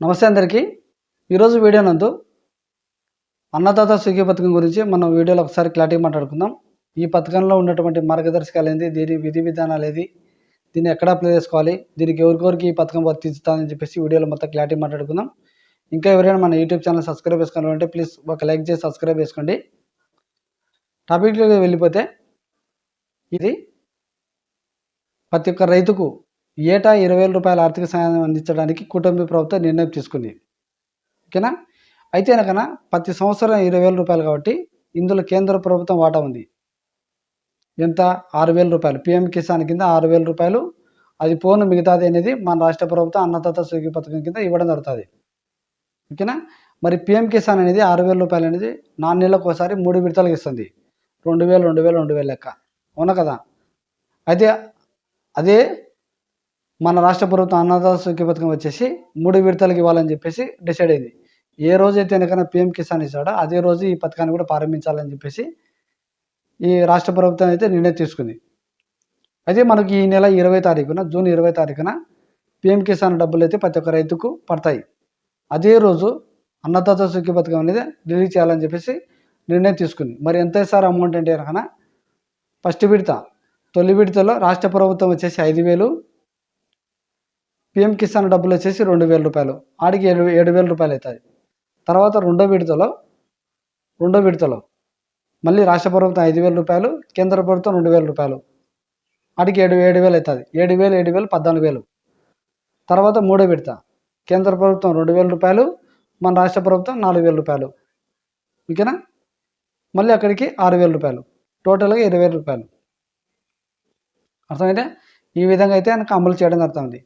నమస్తే అందరికీ. ఈరోజు వీడియో నందు అన్నదాత సుఖీ పథకం గురించి మనం వీడియోలో ఒకసారి క్లారిటీ మాట్లాడుకుందాం. ఈ పథకంలో ఉన్నటువంటి మార్గదర్శకాలు ఏంది దీని విధి విధానాలు ఏది దీన్ని ఎక్కడ అప్లై చేసుకోవాలి దీనికి ఎవరికొరికి ఈ పథకం వర్తిస్తుందని చెప్పేసి వీడియోలో మొత్తం క్లారిటీ మాట్లాడుకుందాం. ఇంకా ఎవరైనా మన యూట్యూబ్ ఛానల్ సబ్స్క్రైబ్ చేసుకోవాలంటే ప్లీజ్ ఒక లైక్ చేసి సబ్స్క్రైబ్ చేసుకోండి. టాపిక్లోకి వెళ్ళిపోతే ఇది ప్రతి ఒక్క రైతుకు ఏటా ఇరవై వేల రూపాయల ఆర్థిక సహాయం అందించడానికి కుటుంబ ప్రభుత్వం నిర్ణయం తీసుకుంది. ఓకేనా? అయితే కనుక ప్రతి సంవత్సరం ఇరవై వేల రూపాయలు కాబట్టి ఇందులో కేంద్ర ప్రభుత్వం వాటా ఉంది. ఎంత? ఆరు వేల రూపాయలు. పిఎం కిసాన్ కింద ఆరు వేల రూపాయలు. అది పోను మిగతాది అనేది మన రాష్ట్ర ప్రభుత్వం అన్నదాత సుఖీ పథకం కింద ఇవ్వడం జరుగుతుంది. ఓకేనా? మరి పిఎం కిసాన్ అనేది ఆరు వేల రూపాయలు అనేది నాలుగు నెలలకు ఒకసారి మూడు విడతలకు ఇస్తుంది. రెండు వేలు రెండు వేలు రెండు వేలు లెక్క. అవునా కదా? అయితే అదే మన రాష్ట్ర ప్రభుత్వం అన్నదాత సుఖీ పథకం వచ్చేసి మూడు విడతలకు ఇవ్వాలని చెప్పేసి డిసైడ్ అయింది. ఏ రోజైతే ఎనకైనా పిఎం కిసాన్ ఇచ్చాడో అదే రోజు ఈ పథకాన్ని కూడా ప్రారంభించాలని చెప్పేసి ఈ రాష్ట్ర ప్రభుత్వం అయితే నిర్ణయం తీసుకుంది. అయితే మనకి ఈ నెల ఇరవై తారీఖున జూన్ ఇరవై తారీఖున పిఎం కిసాన్ డబ్బులు అయితే ప్రతి ఒక్క రైతుకు పడతాయి. అదే రోజు అన్నదాత సుఖీ పథకం అనేది రిలీజ్ చేయాలని చెప్పేసి నిర్ణయం తీసుకుంది. మరి ఎంత సార్ అమౌంట్ అంటే కనుక ఫస్ట్ విడత తొలి విడతలో రాష్ట్ర ప్రభుత్వం వచ్చేసి ఐదు వేలు పిఎం కిసాన్ డబ్బులు వచ్చేసి రెండు వేల రూపాయలు. ఆడికి ఏడు ఏడు వేల రూపాయలు అవుతుంది తర్వాత రెండో విడతలో రెండో విడతలో మళ్ళీ రాష్ట్ర ప్రభుత్వం ఐదు వేల రూపాయలు కేంద్ర ప్రభుత్వం రెండు వేల రూపాయలు. ఆడికి ఏడు ఏడు వేలు అవుతుంది. ఏడు వేలు ఏడు వేలు పద్నాలుగు వేలు. తర్వాత మూడో విడత. కేంద్ర ప్రభుత్వం రెండు వేల రూపాయలు మన రాష్ట్ర ప్రభుత్వం నాలుగు వేల రూపాయలు. ఓకేనా? మళ్ళీ అక్కడికి ఆరు వేల రూపాయలు. టోటల్గా ఇరవై వేల రూపాయలు. అర్థమైతే ఈ విధంగా అయితే ఆయనకు అమలు చేయడం జరుగుతుంది.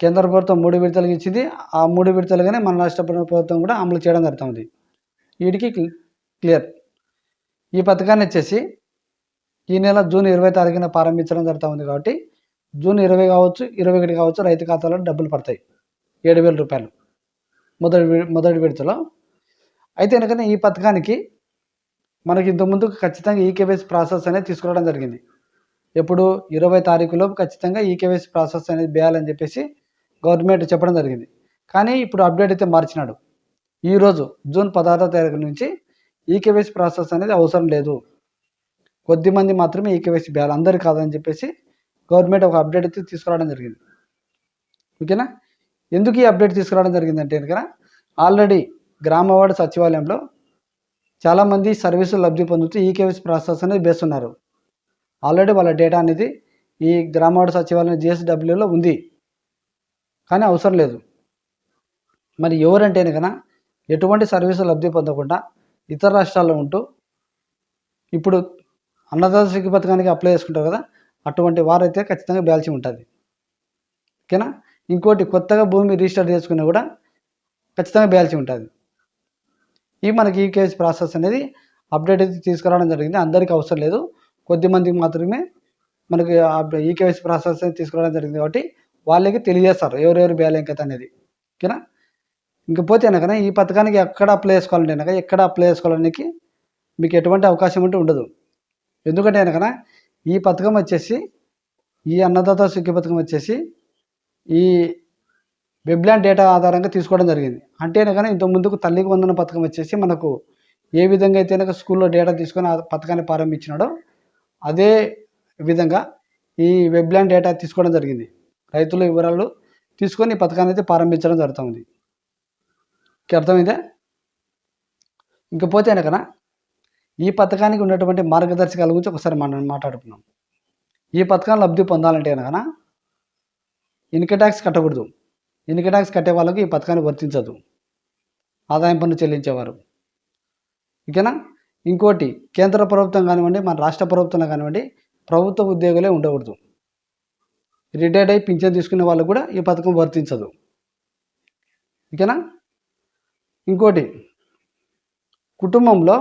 కేంద్ర ప్రభుత్వం మూడు విడతలకు ఇచ్చింది. ఆ మూడు విడతలుగానే మన రాష్ట్ర ప్రభుత్వం కూడా అమలు చేయడం జరుగుతుంది. వీటికి క్లియర్. ఈ పథకాన్ని వచ్చేసి ఈ నెల జూన్ ఇరవై తారీఖున ప్రారంభించడం జరుగుతుంది కాబట్టి జూన్ ఇరవై కావచ్చు ఇరవై ఒకటి కావచ్చు రైతు ఖాతాలో డబ్బులు పడతాయి. ఏడు వేల రూపాయలు మొదటి మొదటి విడతలో. అయితే ఎందుకంటే ఈ పథకానికి మనకి ఇంతకుముందు ఖచ్చితంగా ఈకేవైసీ ప్రాసెస్ అనేది తీసుకురావడం జరిగింది. ఎప్పుడు? ఇరవై తారీఖులోపు ఖచ్చితంగా ఈకేవైసీ ప్రాసెస్ అనేది వేయాలని చెప్పేసి గవర్నమెంట్ చెప్పడం జరిగింది. కానీ ఇప్పుడు అప్డేట్ అయితే మార్చినాడు. ఈరోజు జూన్ పదహారో తారీఖు నుంచి ఈకేవైసీ ప్రాసెస్ అనేది అవసరం లేదు. కొద్దిమంది మాత్రమే ఈకేవైసీ వేయాలి అందరు కాదని చెప్పేసి గవర్నమెంట్ ఒక అప్డేట్ అయితే తీసుకురావడం జరిగింది. ఓకేనా? ఎందుకు ఈ అప్డేట్ తీసుకురావడం జరిగిందంటే కనుక ఆల్రెడీ గ్రామవార్డు సచివాలయంలో చాలామంది సర్వీసులు లబ్ధి పొందుతూ ఈకేవైసీ ప్రాసెస్ అనేది వేస్తున్నారు ఆల్రెడీ వాళ్ళ డేటా అనేది ఈ గ్రామవార్డు సచివాలయం జిఎస్డబ్ల్యూలో ఉంది. కానీ అవసరం లేదు. మరి ఎవరంటే కనుక ఎటువంటి సర్వీసులు లబ్ధి పొందకుండా ఇతర రాష్ట్రాల్లో ఉంటూ ఇప్పుడు అన్నదాత సుఖీ పథకానికి అప్లై చేసుకుంటారు కదా అటువంటి వారైతే ఖచ్చితంగా బ్యాల్చి ఉంటుంది. ఓకేనా? ఇంకోటి కొత్తగా భూమి రిజిస్టర్ చేసుకున్నా కూడా ఖచ్చితంగా బ్యాల్చి ఉంటుంది. ఈ మనకి ఈ కేసు ప్రాసెస్ అనేది అప్డేట్ అయితే తీసుకురావడం జరిగింది. అందరికీ అవసరం లేదు. కొద్ది మందికి మాత్రమే మనకి ఈ కేవైసీ ప్రాసెస్ అనేది తీసుకురావడం జరిగింది కాబట్టి వాళ్ళకి తెలియజేస్తారు. ఎవరెవరు బ్యాలెంకత అనేది. ఓకేనా? ఇంకపోతే కనుక ఈ పథకానికి ఎక్కడ అప్లై చేసుకోవాలంటే అనగా ఎక్కడ అప్లై చేసుకోవడానికి మీకు ఎటువంటి అవకాశం అంటే ఉండదు. ఎందుకంటే అనకన ఈ పథకం వచ్చేసి ఈ అన్నదాత సుఖ్య పథకం వచ్చేసి ఈ వెబ్లాండ్ డేటా ఆధారంగా తీసుకోవడం జరిగింది. అంటే కనుక ఇంత ముందుకు తల్లికి వందన పథకం వచ్చేసి మనకు ఏ విధంగా అయితే కనుక స్కూల్లో డేటా తీసుకొని ఆ పథకాన్ని ప్రారంభించినాడో అదే విధంగా ఈ వెబ్లాండ్ డేటా తీసుకోవడం జరిగింది. రైతుల వివరాలు తీసుకొని ఈ పథకాన్ని అయితే ప్రారంభించడం జరుగుతుంది. ఇంక అర్థమైందా? ఇంకపోతే కనుక ఈ పథకానికి ఉన్నటువంటి మార్గదర్శకాల గురించి ఒకసారి మనం మాట్లాడుకున్నాం ఈ పథకాన్ని లబ్ధి పొందాలంటే కనుక ఇన్కమ్ ట్యాక్స్ కట్టకూడదు. ఇన్కమ్ ట్యాక్స్ కట్టే వాళ్ళకి ఈ పథకాన్ని వర్తించదు. ఆదాయం పన్ను చెల్లించేవారు. ఓకేనా? ఇంకోటి కేంద్ర ప్రభుత్వం కానివ్వండి మన రాష్ట్ర ప్రభుత్వంలో కానివ్వండి ప్రభుత్వ ఉద్యోగులే ఉండకూడదు. రిటైర్డ్ అయి పింఛన్ తీసుకునే వాళ్ళు కూడా ఈ పథకం వర్తించదు. ఓకేనా? ఇంకోటి కుటుంబంలో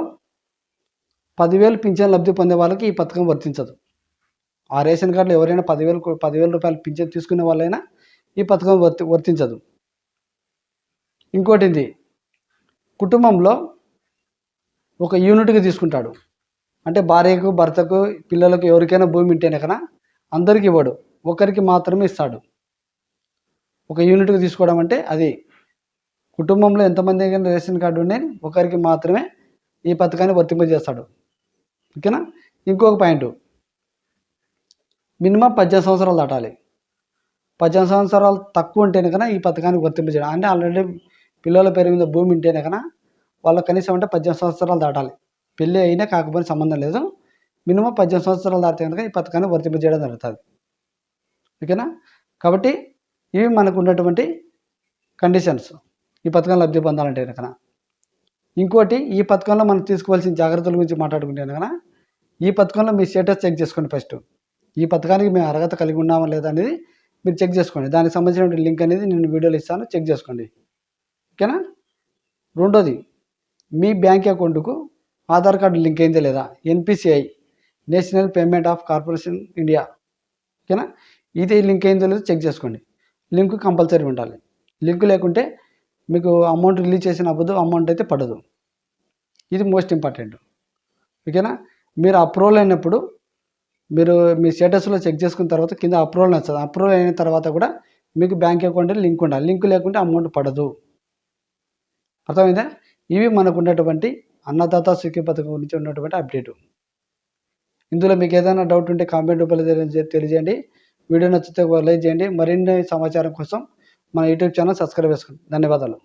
పదివేలు పింఛన్ లబ్ధి పొందే వాళ్ళకి ఈ పథకం వర్తించదు. ఆ రేషన్ కార్డులో ఎవరైనా పదివేలు పదివేల రూపాయలు పింఛన్ తీసుకునే వాళ్ళైనా ఈ పథకం వర్తి వర్తించదు. ఇంకోటిది కుటుంబంలో ఒక యూనిట్గా తీసుకుంటాడు. అంటే భార్యకు భర్తకు పిల్లలకు ఎవరికైనా భూమి ఉంటేనే కన్నా అందరికి ఇవ్వడు. ఒకరికి మాత్రమే ఇస్తాడు. ఒక యూనిట్కి తీసుకోవడం అంటే అది. కుటుంబంలో ఎంతమంది రేషన్ కార్డు ఉన్నాయి ఒకరికి మాత్రమే ఈ పథకాన్ని వర్తింపజేస్తాడు. ఓకేనా? ఇంకొక పాయింట్. మినిమం పద్దెనిమిది సంవత్సరాలు దాటాలి. పద్దెనిమిది సంవత్సరాలు తక్కువ ఉంటేనే కన్నా ఈ పథకానికి వర్తింపజేయడం. అంటే ఆల్రెడీ పిల్లల పేరు మీద భూమి ఉంటేనే కన్నా వాళ్ళకి కనీసం అంటే పద్దెనిమిది సంవత్సరాలు దాటాలి. పెళ్ళి అయినా కాకపోయినా సంబంధం లేదు. మినిమం పద్దెనిమిది సంవత్సరాలు దాటితే కనుక ఈ పథకాన్ని వర్తింపజేయడం జరుగుతుంది. ఓకేనా? కాబట్టి ఇవి మనకు ఉన్నటువంటి కండిషన్స్. ఈ పథకం లబ్ధి పొందాలంటే కనుక. ఇంకోటి ఈ పథకంలో మనం తీసుకోవాల్సిన జాగ్రత్తల గురించి మాట్లాడుకుంటే కనుక ఈ పథకంలో మీ స్టేటస్ చెక్ చేసుకోండి ఫస్ట్. ఈ పథకానికి మేము అర్హత కలిగి ఉన్నామా లేదా అనేది మీరు చెక్ చేసుకోండి. దానికి సంబంధించిన లింక్ అనేది నేను వీడియోలో ఇస్తాను. చెక్ చేసుకోండి. ఓకేనా? రెండోది మీ బ్యాంక్ అకౌంట్కు ఆధార్ కార్డు లింక్ అయిందా లేదా? NPCI national payment of corporation India. ఓకేనా? ఇది లింక్ అయిందో లేదో చెక్ చేసుకోండి. లింక్ కంపల్సరీ ఉండాలి. లింక్ లేకుంటే మీకు అమౌంట్ రిలీజ్ చేసిన అవ్వదు అమౌంట్ అయితే పడదు. ఇది మోస్ట్ ఇంపార్టెంట్ ఓకేనా మీరు అప్రూవల్ అయినప్పుడు మీరు మీ స్టేటస్లో చెక్ చేసుకున్న తర్వాత కింద అప్రూవల్ నచ్చదు. అప్రూవల్ అయిన తర్వాత కూడా మీకు బ్యాంక్ అకౌంట్ లింక్ ఉండాలి. లింక్ లేకుంటే అమౌంట్ పడదు. అర్థమైందా? ఇవి మనకు ఉన్నటువంటి అన్నదాత సుఖీ పథకం గురించి ఉన్నటువంటి అప్డేట్. ఇందులో మీకు ఏదైనా డౌట్ ఉంటే కామెంట్ రూపంలో తెలియజేయండి. వీడియో నచ్చితే లైక్ చేయండి. మరిన్ని సమాచారం కోసం మన యూట్యూబ్ ఛానల్ సబ్స్క్రైబ్ చేసుకోండి. ధన్యవాదాలు.